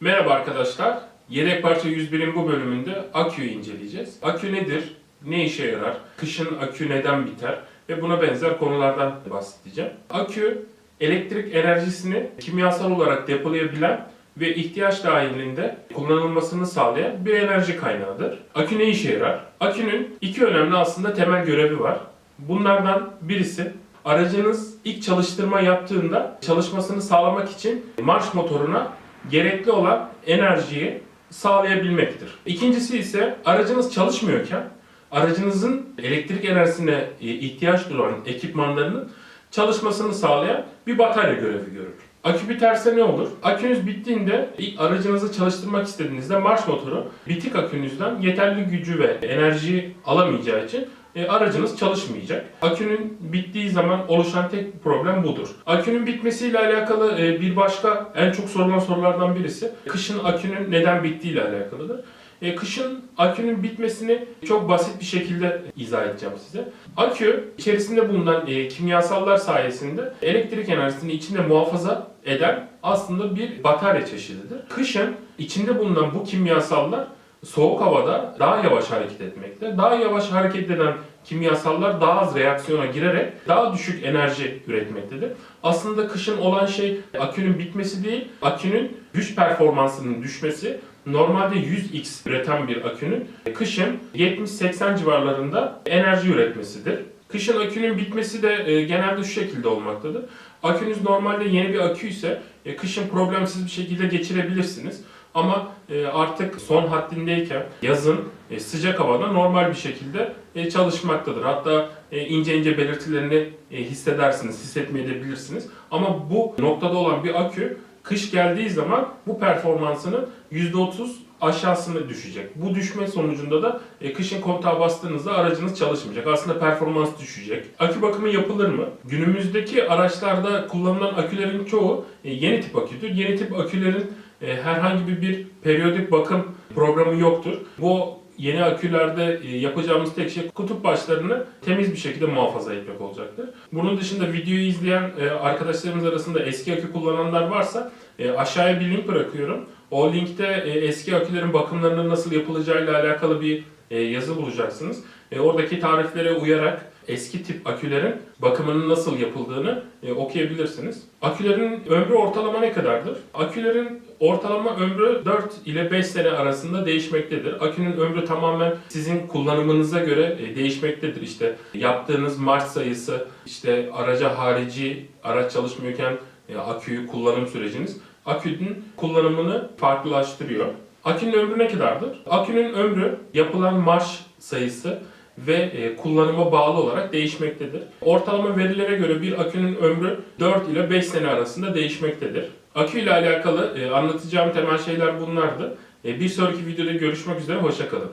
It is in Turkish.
Merhaba arkadaşlar. Yedek parça 101'in bu bölümünde aküyü inceleyeceğiz. Akü nedir? Ne işe yarar? Kışın akü neden biter? Ve buna benzer konulardan bahsedeceğim. Akü elektrik enerjisini kimyasal olarak depolayabilen ve ihtiyaç dahilinde kullanılmasını sağlayan bir enerji kaynağıdır. Akü ne işe yarar? Akünün iki önemli aslında temel görevi var. Bunlardan birisi aracınız ilk çalıştırma yaptığında çalışmasını sağlamak için marş motoruna gerekli olan enerjiyi sağlayabilmektir. İkincisi ise aracınız çalışmıyorken aracınızın elektrik enerjisine e, ihtiyaç duyan ekipmanlarının çalışmasını sağlayan bir batarya görevi görür. Akü biterse ne olur? Akünüz bittiğinde ilk aracınızı çalıştırmak istediğinizde marş motoru bitik akünüzden yeterli gücü ve enerjiyi alamayacağı için e, aracınız çalışmayacak. Akünün bittiği zaman oluşan tek problem budur. Akünün bitmesiyle alakalı e, bir başka en çok sorulan sorulardan birisi kışın akünün neden bittiğiyle alakalıdır. E, kışın akünün bitmesini çok basit bir şekilde izah edeceğim size. Akü içerisinde bulunan e, kimyasallar sayesinde elektrik enerjisini içinde muhafaza eden aslında bir batarya çeşididir. Kışın içinde bulunan bu kimyasallar soğuk havada daha yavaş hareket etmekte. Daha yavaş hareket eden kimyasallar daha az reaksiyona girerek daha düşük enerji üretmektedir. Aslında kışın olan şey akünün bitmesi değil, akünün güç performansının düşmesi. Normalde 100x üreten bir akünün kışın 70-80 civarlarında enerji üretmesidir. Kışın akünün bitmesi de e, genelde şu şekilde olmaktadır. Akünüz normalde yeni bir akü ise e, kışın problemsiz bir şekilde geçirebilirsiniz. Ama e, artık son haddindeyken yazın e, sıcak havada normal bir şekilde e, çalışmaktadır. Hatta ince ince belirtilerini hissedersiniz, hissetmeyebilirsiniz. Ama bu noktada olan bir akü kış geldiği zaman bu performansının %30 aşağısına düşecek. Bu düşme sonucunda da kışın kontağa bastığınızda aracınız çalışmayacak. Aslında performans düşecek. Akü bakımı yapılır mı? Günümüzdeki araçlarda kullanılan akülerin çoğu yeni tip aküdür. Yeni tip akülerin herhangi bir, bir periyodik bakım programı yoktur. Bu yeni akülerde e, yapacağımız tek şey kutup başlarını temiz bir şekilde muhafaza etmek olacaktır. Bunun dışında videoyu izleyen e, arkadaşlarımız arasında eski akü kullananlar varsa e, aşağıya bir link bırakıyorum. O linkte e, eski akülerin bakımlarının nasıl yapılacağıyla alakalı bir e, yazı bulacaksınız. E, Oradaki tariflere uyarak eski tip akülerin bakımının nasıl yapıldığını e, okuyabilirsiniz. Akülerin ömrü ortalama ne kadardır? Akülerin ortalama ömrü 4 ile 5 sene arasında değişmektedir. Akünün ömrü tamamen sizin kullanımınıza göre e, değişmektedir. İşte yaptığınız marş sayısı, işte araca harici araç çalışmıyorken e, aküyü kullanım süreciniz akünün kullanımını farklılaştırıyor. Akünün ömrü ne kadardır? Akünün ömrü yapılan marş sayısı ve e, kullanıma bağlı olarak değişmektedir. Ortalama verilere göre bir akünün ömrü 4 ile 5 sene arasında değişmektedir. Akü ile alakalı e, anlatacağım temel şeyler bunlardı. E, bir sonraki videoda görüşmek üzere, hoşçakalın.